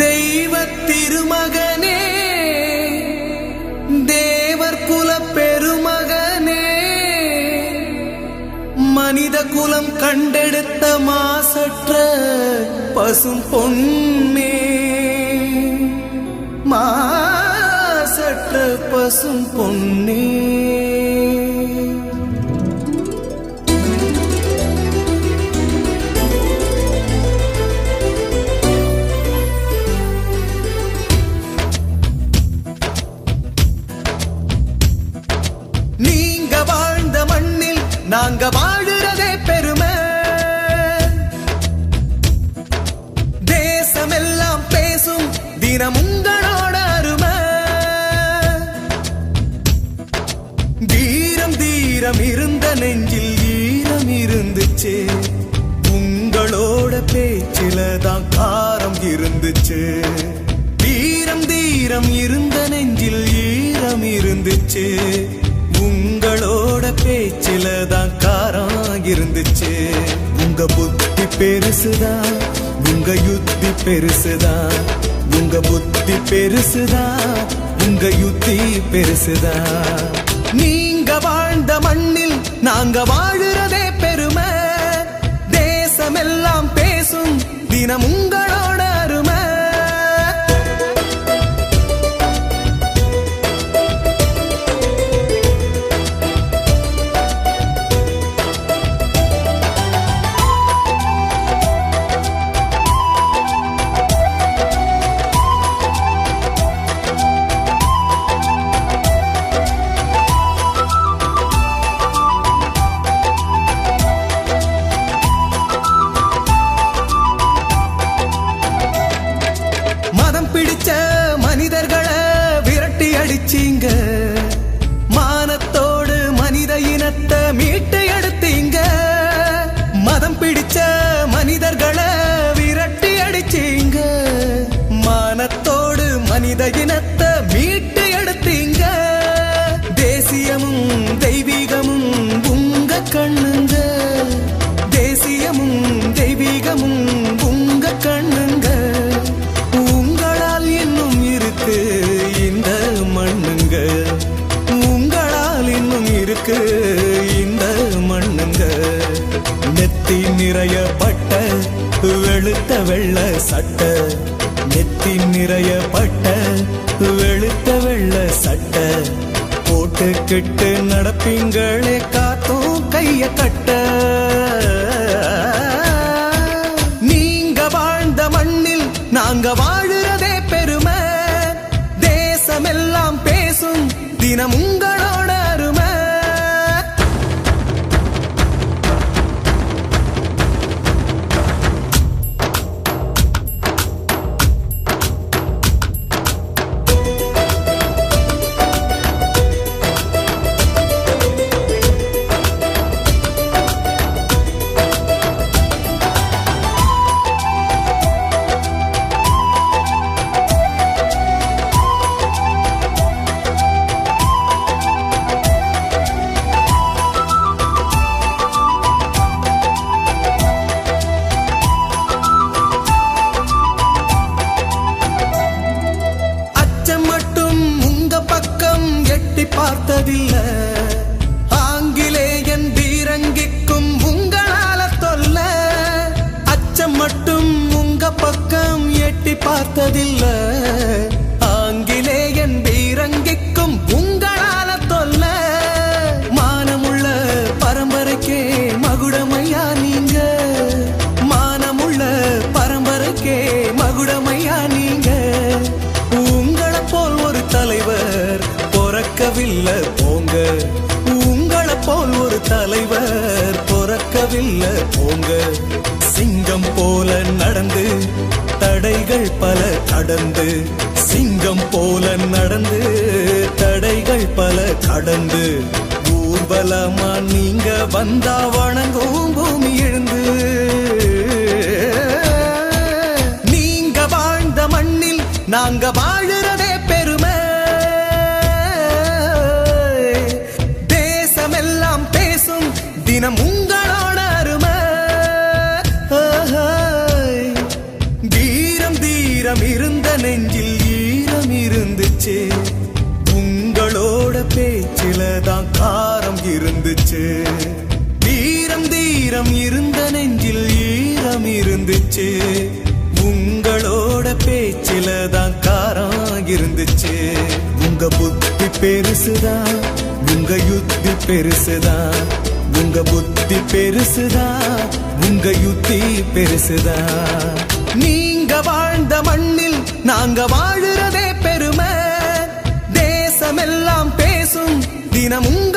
தெய்வ திருமகனே தேவர் குல பெருமகனே மனித குலம் கண்டெடுத்த மாசற்ற பசும் பொன்னே மாசற்ற பசும் பொன்னே. ஈரம் தீரம் இருந்த நெஞ்சில் ஈரம் இருந்துச்சு உங்களோட பேச்சில தான் காரம் இருந்துச்சு. தீரம் தீரம் இருந்த நெஞ்சில் ஈரம் இருந்துச்சு உங்களோட பேச்சில தான் காரம் இருந்துச்சு. உங்க புத்தி பெருசுதான் உங்க யுத்தி பெருசுதான். உங்க புத்தி பெருசுதான் உங்க யுத்தி பெருசுதான். நீங்க வாழ்ந்த மண்ணில் நாங்க வாழுறதே பெருமை. தேசமெல்லாம் பேசும் தினமும் மீட்ட நெத்தி நிறைய பட்ட வெளுத்த வெள்ள சட்ட. நெத்தி நிறைய பட்ட வெளுத்த வெள்ள சட்ட. போட்டுக்கிட்டு நடப்பீங்களே காத்தும் கைய கட்ட. நீங்க வாழ்ந்த மண்ணில் நாங்க வாழுறதே பெருமை. தேசமெல்லாம் பேசும் தினம் உங்களோட பார்த்ததில்ல. ஆங்கிலேயன் பீரங்கிக்கும் உங்களால தொல்ல. மானமுள்ள பரம்பரைக்கே மகுடமையா நீங்க? மானமுள்ள பரம்பரைக்கே மகுடமையா நீங்க? உங்களை போல் ஒரு தலைவர் பிறக்கவில்லை போங்க. உங்களை போல் ஒரு தலைவர் பிறக்கவில்லை போங்க. சிங்கம் போல தடைகள் பல கடந்து சிங்கம் போல நடந்து தடைகள் பல கடந்து. ஊர்வலமா நீங்க வந்தா வணங்க. இருந்துச்சு உங்களோட பேச்சில தான் காரம் இருந்துச்சு. தீரம் தீரம் இருந்த நெஞ்சில் ஈரம் இருந்துச்சு. உங்களோட பேச்சில தான் காரம் இருந்துச்சு. உங்க புத்தி பெருசுதான் உங்க யுத்தி பெருசுதான் உங்க புத்தி பெருசுதான் உங்க யுத்தி பெருசுதான் நீங்க வாழ்ந்த மண்ணில் நாங்க வாழுறதே உள்ளமெல்லாம் பேசும் தினமும்